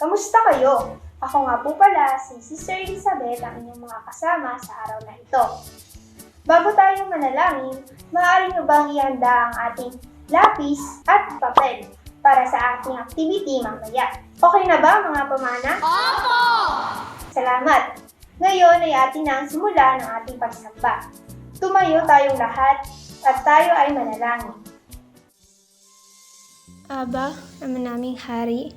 Kamusta kayo? Ako nga po pala si Sister Elizabeth ang inyong mga kasama sa araw na ito. Bago tayo manalangin, maaari nyo bang ihanda ang ating lapis at papel para sa ating activity mamaya? Okay na ba mga pamana? Opo! Salamat! Ngayon ay atin na ang simula ng ating pagsamba. Tumayo tayong lahat at tayo ay manalangin. Aba, ama naming hari,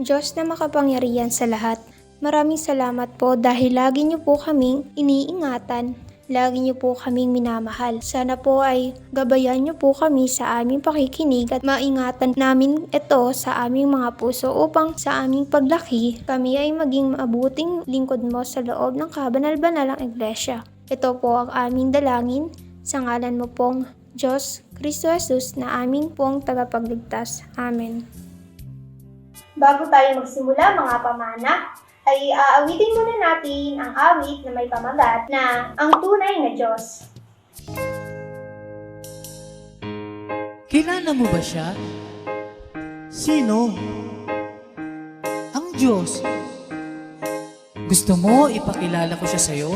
Diyos na makapangyarihan sa lahat, maraming salamat po dahil lagi niyo po kaming iniingatan, lagi niyo po kaming minamahal. Sana po ay gabayan niyo po kami sa aming pakikinig at maingatan namin ito sa aming mga puso upang sa aming paglaki, kami ay maging mabuting lingkod mo sa loob ng kabanal-banalang iglesia. Ito po ang aming dalangin sa ngalan mo pong Diyos, Kristo Jesus na aming pong tagapagligtas. Amen. Bago tayo magsimula mga pamana, ay aawitin muna natin ang awit na may pamagat na ang tunay na Diyos. Kilala mo ba siya? Sino? Ang Diyos. Gusto mo ipakilala ko siya sa'yo?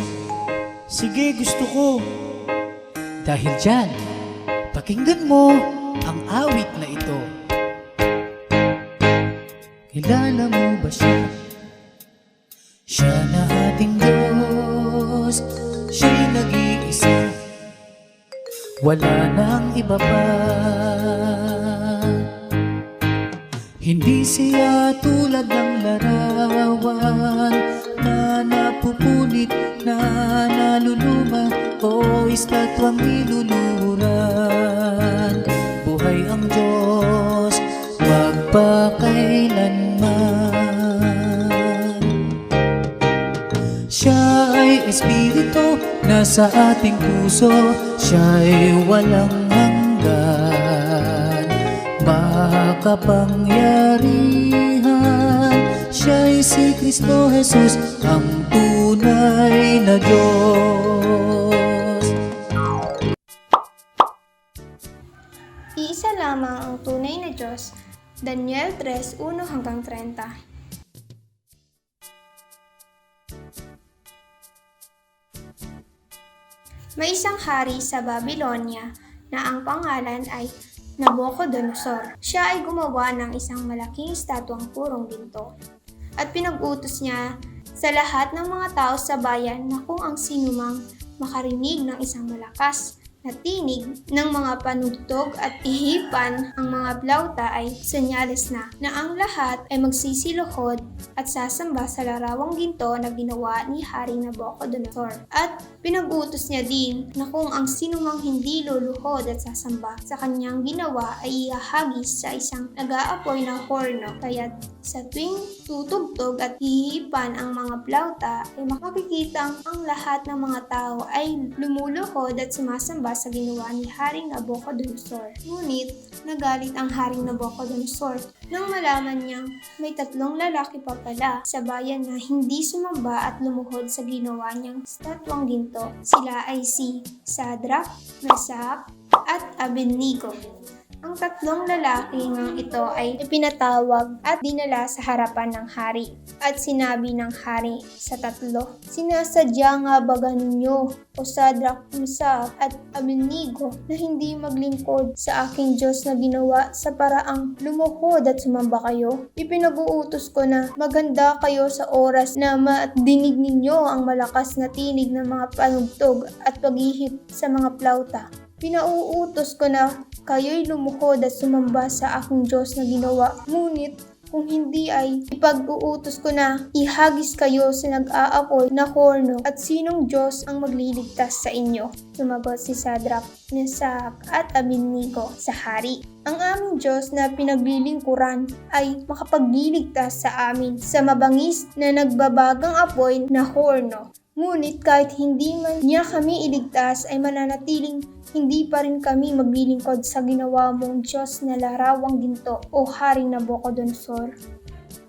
Sige, gusto ko. Dahil dyan, pakinggan mo ang awit na ito. Kilala mo ba siya? Siya na ating Diyos, siya'y nag-iisa. Wala nang iba pa Hindi siya tulad ng larawan Na napupunit na naluluma O estatwang niluluran Buhay ang Diyos magpakailanman ay espiritu nasa ating puso Siya ay walang hanggan Makapangyarihan Siya ay si Kristo Jesus Ang tunay na Diyos Iisa lamang ang tunay na Diyos. Daniel 3, 1 hanggang 30. May isang hari sa Babylonia na ang pangalan ay Nabucodonosor. Siya ay gumawa ng isang malaking estatwang purong ginto. At pinag-utos niya sa lahat ng mga tao sa bayan na kung ang sinumang makarinig ng isang malakas na tinig ng mga panugtog at ihipan ang mga blauta ay senyales na na ang lahat ay magsisiluhod at sasamba sa larawang ginto na ginawa ni Hari Nabucodonosor. At pinag-utos niya din na kung ang sinumang hindi luluhod at sasamba sa kanyang ginawa ay ihahagis sa isang nag-aapoy na horno. Kaya sa tuwing tutugtog at hihipan ang mga blauta ay makikitang ang lahat ng mga tao ay lumuluhod at sumasamba sa ginawa ni Haring Nabucodonosor. Ngunit nagalit ang Haring Nabucodonosor nang malaman niyang may tatlong lalaki pa pala sa bayan na hindi sumamba at lumuhod sa ginawa niyang statwang ginto. Sila ay si Sadrach, Mesach, at Abednego. Ang tatlong lalaki ngang ito ay ipinatawag at dinala sa harapan ng hari. At sinabi ng hari sa tatlo, Sinasadya nga baga ninyo o Sadrach, Mesach at Abednego na hindi maglingkod sa aking Diyos na ginawa sa paraang lumuhod at sumamba kayo? Ipinag-uutos ko na maganda kayo sa oras na madinig ninyo ang malakas na tinig ng mga panugtog at paghihip sa mga plauta. Pinauutos ko na kayo'y lumuhod at sumamba sa aking Diyos na ginawa. Ngunit Kung hindi ay ipag-uutos ko na ihagis kayo sa nag-aapoy na horno at sinong Diyos ang magliligtas sa inyo? Sumagot si Sadrach, Mesach at Abednego sa hari. Ang aming Diyos na pinaglilingkuran ay makapagliligtas sa amin sa mabangis na nagbabagang apoy na horno. Ngunit kahit hindi man niya kami iligtas ay mananatiling hindi pa rin kami maglilingkod sa ginawa mong Diyos na larawang ginto o Haring Nabucodonosor.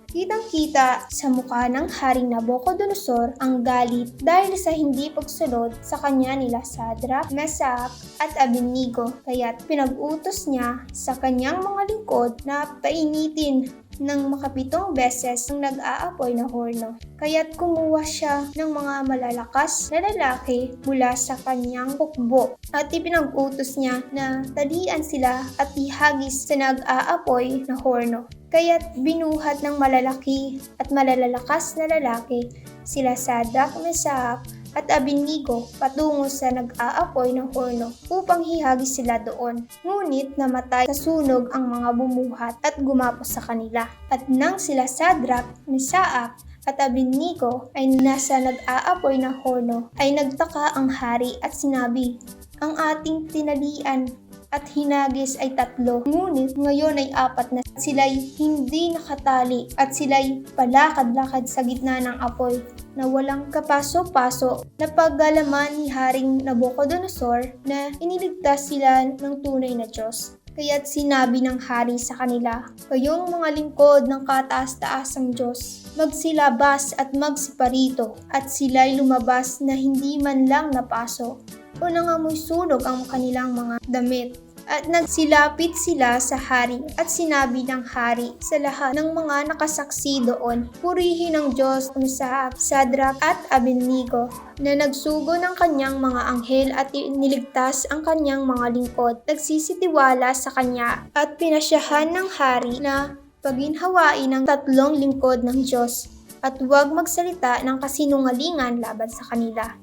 Kitang-kita sa mukha ng Haring Nabucodonosor ang galit dahil sa hindi pagsunod sa kanya nila Sadrach, Mesach at Abednego kaya't pinag-utos niya sa kanyang mga lingkod na painitin ng makapitong beses ang nag-aapoy na horno. Kaya't kumuha siya ng mga malalakas na lalaki mula sa kanyang hukbo at ipinag-utos niya na talian sila at ihagis sa nag-aapoy na horno. Kaya't binuhat ng malalaki at malalakas na lalaki sila Sadrach, Mesach at Abednego patungo sa nag-aapoy ng horno upang hihagis sila doon. Ngunit namatay sa sunog ang mga bumuhat at gumapos sa kanila. At nang sila Sadrach, Mesach at Abednego ay nasa nag-aapoy na horno ay nagtaka ang hari at sinabi, ang ating tinalian at hinagis ay tatlo, ngunit ngayon ay apat na sila'y hindi nakatali at sila'y palakad-lakad sa gitna ng apoy na walang kapaso-paso na paggalaman ni Haring Nabucodonosor na iniligtas sila ng tunay na Diyos. Kaya't sinabi ng hari sa kanila, Kayong mga lingkod ng kataas-taasang Diyos, magsilabas at magsiparito, at sila'y lumabas na hindi man lang napaso o nangamoy sunog ang kanilang mga damit. At nagsilapit sila sa hari at sinabi ng hari sa lahat ng mga nakasaksi doon, Purihin ang Diyos ng Saak, Sadrach at Abednego na nagsugo ng kanyang mga anghel at niligtas ang kanyang mga lingkod. Nagsisitiwala sa kanya at pinasyahan ng hari na paginhawain ang tatlong lingkod ng Diyos at huwag magsalita ng kasinungalingan laban sa kanila.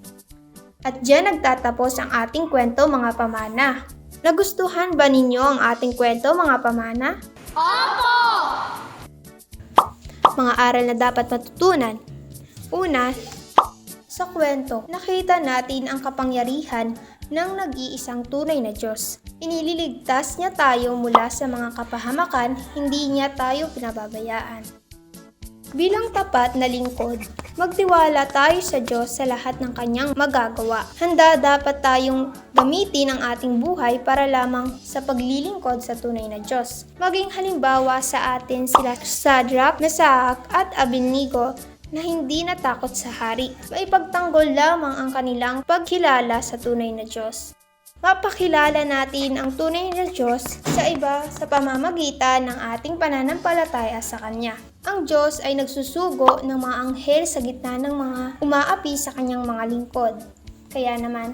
At diyan nagtatapos ang ating kwento mga pamana. Nagustuhan ba ninyo ang ating kwento mga pamana? Opo! Mga aral na dapat matutunan. Una, sa kwento, nakita natin ang kapangyarihan ng nag-iisang tunay na Diyos. Inililigtas niya tayo mula sa mga kapahamakan, hindi niya tayo pinababayaan. Bilang tapat na lingkod, magtiwala tayo sa Diyos sa lahat ng kanyang magagawa. Handa dapat tayong gamitin ang ating buhay para lamang sa paglilingkod sa tunay na Diyos. Maging halimbawa sa atin sila Sadrach, Mesach at Abednego na hindi natakot sa hari. Maipagtanggol lamang ang kanilang pagkilala sa tunay na Diyos mapakilala natin ang tunay na Diyos sa iba sa pamamagitan ng ating pananampalataya sa Kanya. Ang Diyos ay nagsusugo ng mga anghel sa gitna ng mga umaapi sa Kanyang mga lingkod. Kaya naman,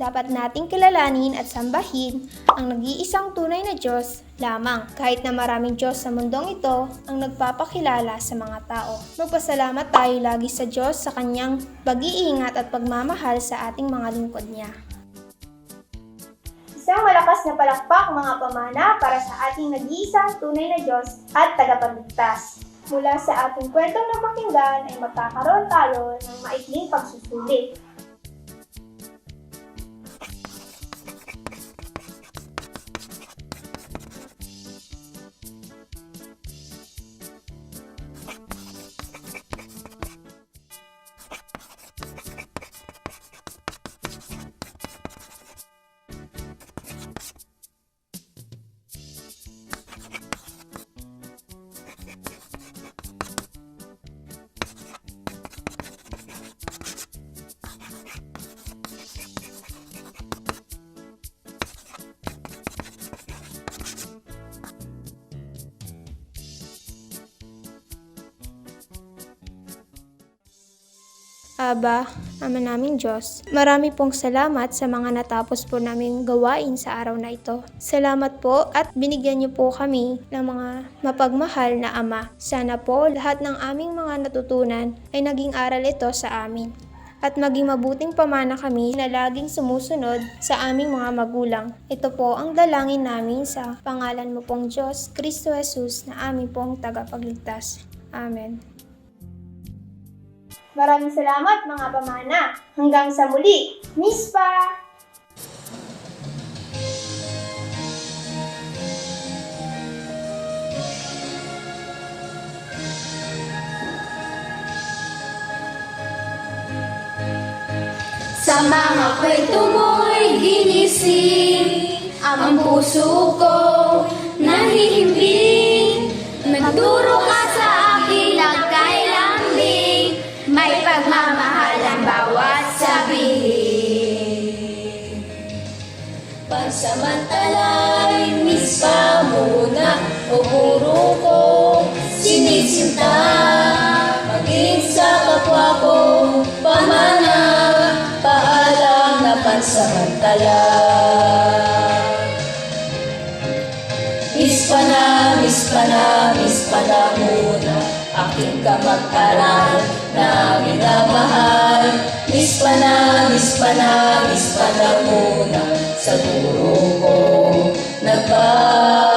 dapat nating kilalanin at sambahin ang nag-iisang tunay na Diyos lamang kahit na maraming Diyos sa mundong ito ang nagpapakilala sa mga tao. Magpasalamat tayo lagi sa Diyos sa kanyang pag-iingat at pagmamahal sa ating mga lingkod niya. Malakas na palakpak mga pamana para sa ating nag-iisang tunay na Diyos at tagapagligtas. Mula sa ating kwentong napakinggan ay magkakaroon tayo ng maikling pagsusulit. Aba, Ama naming Diyos, marami pong salamat sa mga natapos po naming gawain sa araw na ito. Salamat po at binigyan niyo po kami ng mga mapagmahal na Ama. Sana po lahat ng aming mga natutunan ay naging aral ito sa amin. at maging mabuting pamana kami na laging sumusunod sa aming mga magulang. Ito po ang dalangin namin sa pangalan mo pong Diyos, Kristo Jesus, na aming pong tagapagligtas. Amen. Maraming salamat mga pamana. Hanggang sa muli. Miss pa! Sa mga kwento mo'y ginising Ang puso ko nahihimbing Nagturo pagmamahal ang bawat sabihin. Pansamantalay, miss pa muna O puro ko sinisinta. Maging sa kapwa ko pamana Paalam na pansamantala. Miss pa na, miss pa na, miss pa na muna Aking kamag-aral na minamahal Miss pa na, miss pa na, miss pa na muna Sa guro ko. Nagpapagal.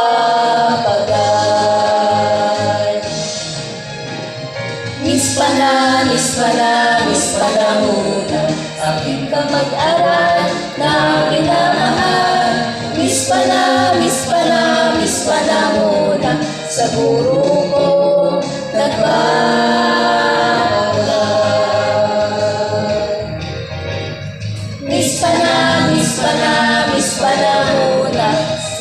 Miss pa na, miss pa na, miss pa na muna. Aking kamag-aral na minamahal. Miss pa na, miss pa na, miss pa na muna Sa guro